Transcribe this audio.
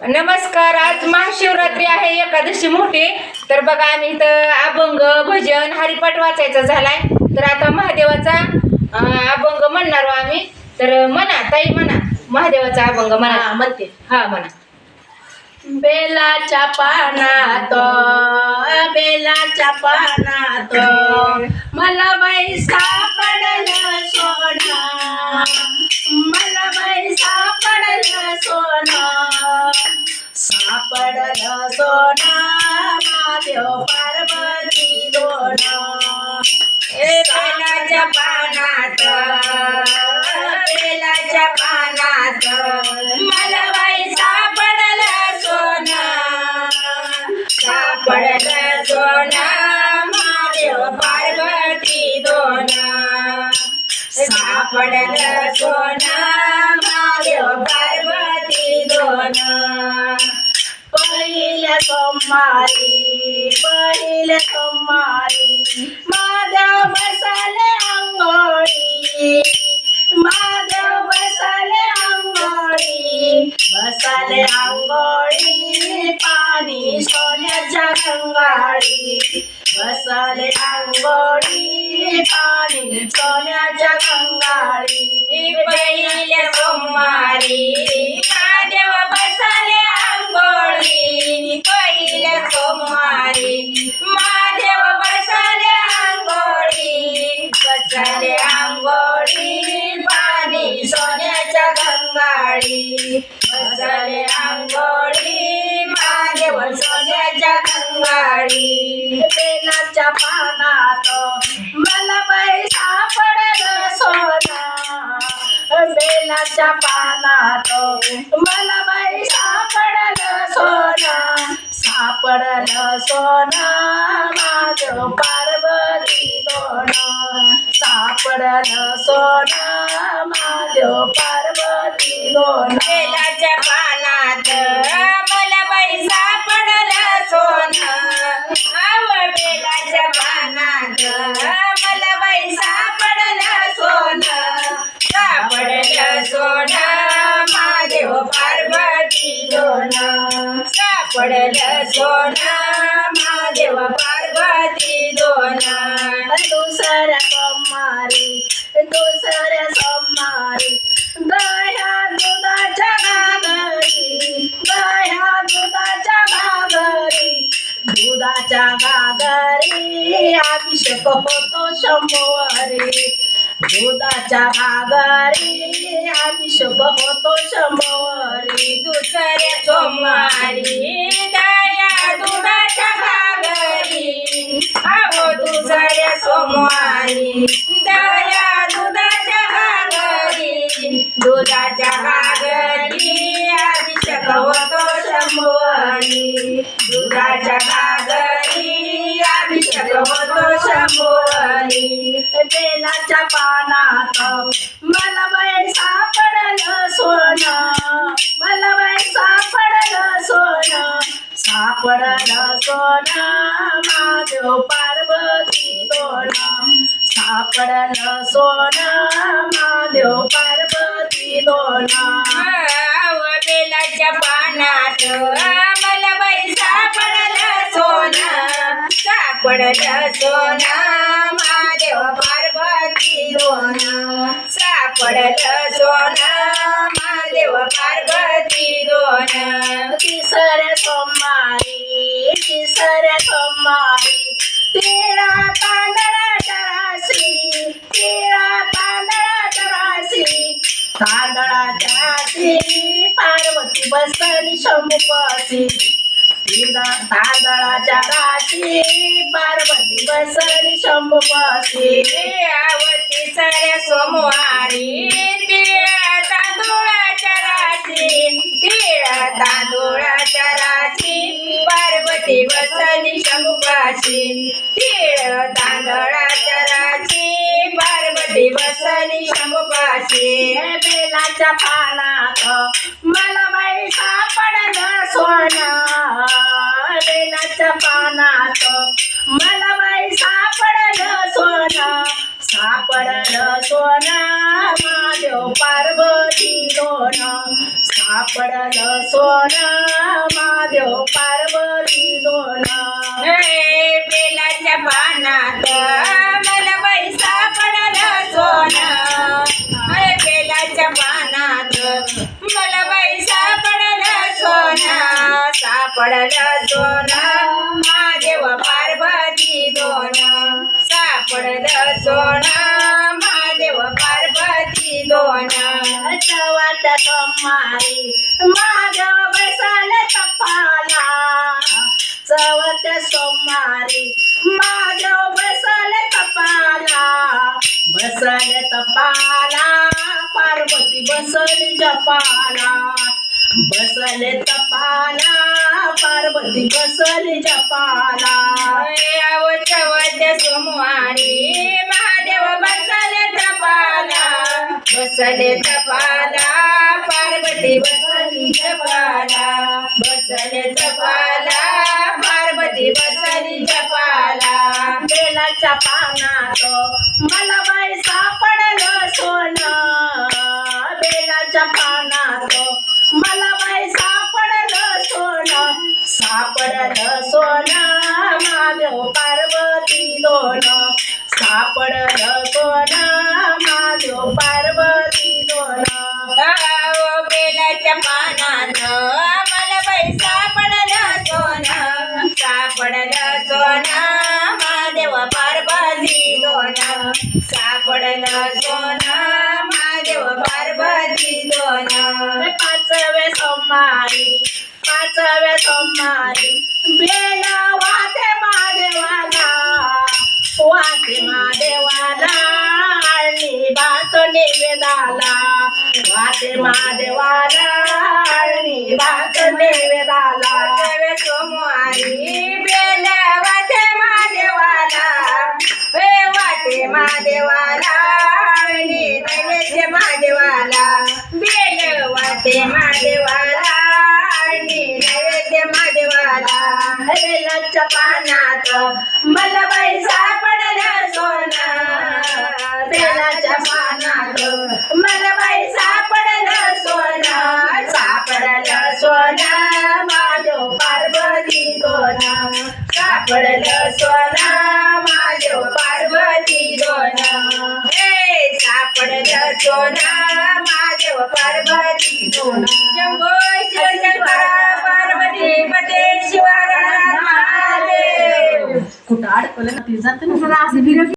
नमस्कार आज महाशिवरात्री आहे एकादशी मोठी. तर बघा आम्ही इथं अभंग भजन हरिपाठ वाचायचा झालाय. तर आता महादेवाचा अभंग म्हणणार आहोत आम्ही. तर म्हणा ताई म्हणा महादेवाचा अभंग म्हणा. म्हणते. हा म्हणा. बेलाच्या पानात बेलाच्या पानात मला बाई सापडलं सोनं. मला बाई सापडलं सोनं. पार्वती दोन बेलाच्या पानात बेलाच्या पानात मला बाई सापडलं सोनं सापडलं सोनं महादेव पार्वती दोन सापडलं सोनं महादेव पार्वती दोन पहिल्या सोमवारी पहिल्या सोमवारी माधव बसले अंगोळी माधव बसले अंगोळी बसले अंगोळी पाणी सोन्याच्या गंगाळी बसले अंगोळी पाणी सोन्याच्या गंगाळी पहिल्या सोमवारी बेलाच्या पानात. मला बाई सापडलं सोनं सापडलं सोनं. माझं पार्वती दोन सापडलं सोनं. माझं पार्वती दोन. पडलं सोनं महादेव पार्वती दोना. दुसऱ्या सोमारी दुसऱ्या सोमारी दह्या दुधाच्या घागरी दह्या दुधाच्या घागरी दुधाच्या घागरी अभिषेक होतो शंभरी दुधाच्या घागरी अभिषेक होतो शंभोवरी दया दुधाच्या घागरी दुधाच्या घागरी अभिषेक होतो शंभुवारी. दुधाच्या घागरी अभिषेक होतो शंभुवारी. बेलाच्या पानात मला बाई पार्वती बेलाच्या पानात मला बाई सापडलं सोना सापडलं सोना महादेव पार्वती दोन सापडलं सोना महादेव पार्वती दोन तिसऱ्या सोमवारी तिसऱ्या सोमवारी तिळा तांदळाच्या तांदळाच्या राशी पार्वती बसली शंभूपाशी तिळा तांदळाच्या राशी पार्वती बसली शंभूपाशी आवती साऱ्या सोमवारी शंभुपाशी बेलाच्या पानात मला बाई सापडलं सोनं. बेलाच्या पानात मला बाई सापडलं सोनं. सापडलं सोनं महादेव पार्वती दोन. सापडलं सोनं महादेव पार्वती दोन. हे बेलाच्या पानात मला बाई सापडलं सोनं. मला बाई सापडलं सोनं सापडलं सोनं महादेव पार्वती दोन सापडलं सोनं महादेव पार्वती दोन. चवाच्या सोमारी महादेव बसाल तपाला चवत सोमारी महादेव बसाल जपाला बसल तपाला पार्वती बसल जपाला बसल तपाला पार्वती बसल जपाला चवद्या सोमवारी महादेव बसले तपाला. बसले तपाला पार्वती बसल जपाला बसले तपाला पार्वती बसल जपाला बेलाच्या पानात मला बाई सापडलं सोनं महादेव पार्वती दोन पाचव्या पाचव्या बेला वाते महादेवाला वाते महादेवाला आणि भात नैवेदाला वाते महादेवाला भात नैवेदाला सोमवारी बेला हे महादेवाला नैवेद्य महादेवाला बेल वाटे महादेवाला नैवेद्य महादेवाला बेलाच्या पानात मला बाई सापडलं सोनं. सोनं माझ्या पार्वती दोन शंभो पार्वती पते शिवारा महादेव. कुठं अडकलं जात